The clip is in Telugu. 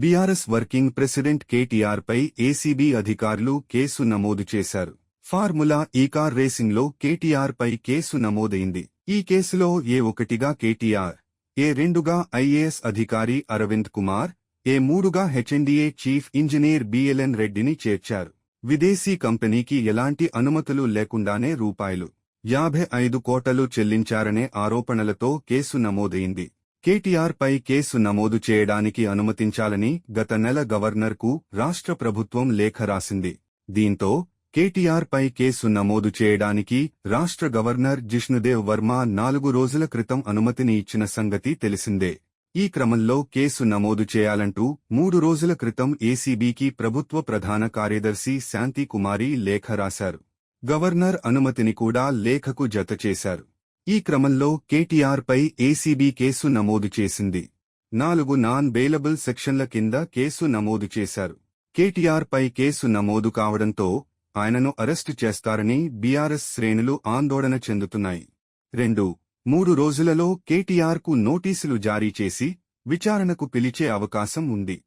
బీఆర్ఎస్ వర్కింగ్ ప్రెసిడెంట్ కేటీఆర్ పై ఏసీబీ అధికారులు కేసు నమోదు చేశారు. ఫార్ములా ఈ కార్ రేసింగ్లో కేటీఆర్ పై కేసు నమోదైంది. ఈ కేసులో ఏ ఒకటిగా కేటీఆర్ ఏ రెండుగా ఐఏఎస్ అధికారి అరవింద్ కుమార్ ఏ మూడుగా హెచ్ఎండిఏ చీఫ్ ఇంజనీర్ బిఎల్ఎన్ రెడ్డిని చేర్చారు. విదేశీ కంపెనీకి ఎలాంటి అనుమతులు లేకుండానే రూపాయలు యాభై ఐదు కోటలు చెల్లించారనే ఆరోపణలతో కేసు నమోదైంది. కేటీఆర్ పై కేసు నమోదు చేయడానికి అనుమతించాలని గత నెల గవర్నర్కు రాష్ట్ర ప్రభుత్వం లేఖ రాసింది. దీంతో కేటీఆర్ పై కేసు నమోదు చేయడానికి రాష్ట్ర గవర్నర్ జిష్ణుదేవ్ వర్మ నాలుగు రోజుల క్రితం అనుమతిని ఇచ్చిన సంగతి తెలిసిందే. ఈ క్రమంలో కేసు నమోదు చేయాలంటూ మూడు రోజుల క్రితం ఏసీబీకి ప్రభుత్వ ప్రధాన కార్యదర్శి శాంతి కుమారి లేఖ రాశారు. గవర్నర్ అనుమతిని కూడా లేఖకు జతచేశారు ఈ క్రమంలో కేటీఆర్ పై ఏసీబీ కేసు నమోదు చేసింది. నాలుగు నాన్ బెయిలబుల్ సెక్షన్ల కింద కేసు నమోదు చేశారు. కేటీఆర్ పై కేసు నమోదు కావడంతో ఆయనను అరెస్టు చేస్తారని బీఆర్ఎస్ శ్రేణులు ఆందోళన చెందుతున్నాయి. రెండు మూడు రోజులలో కేటీఆర్కు నోటీసులు జారీ చేసి విచారణకు పిలిచే అవకాశం ఉంది.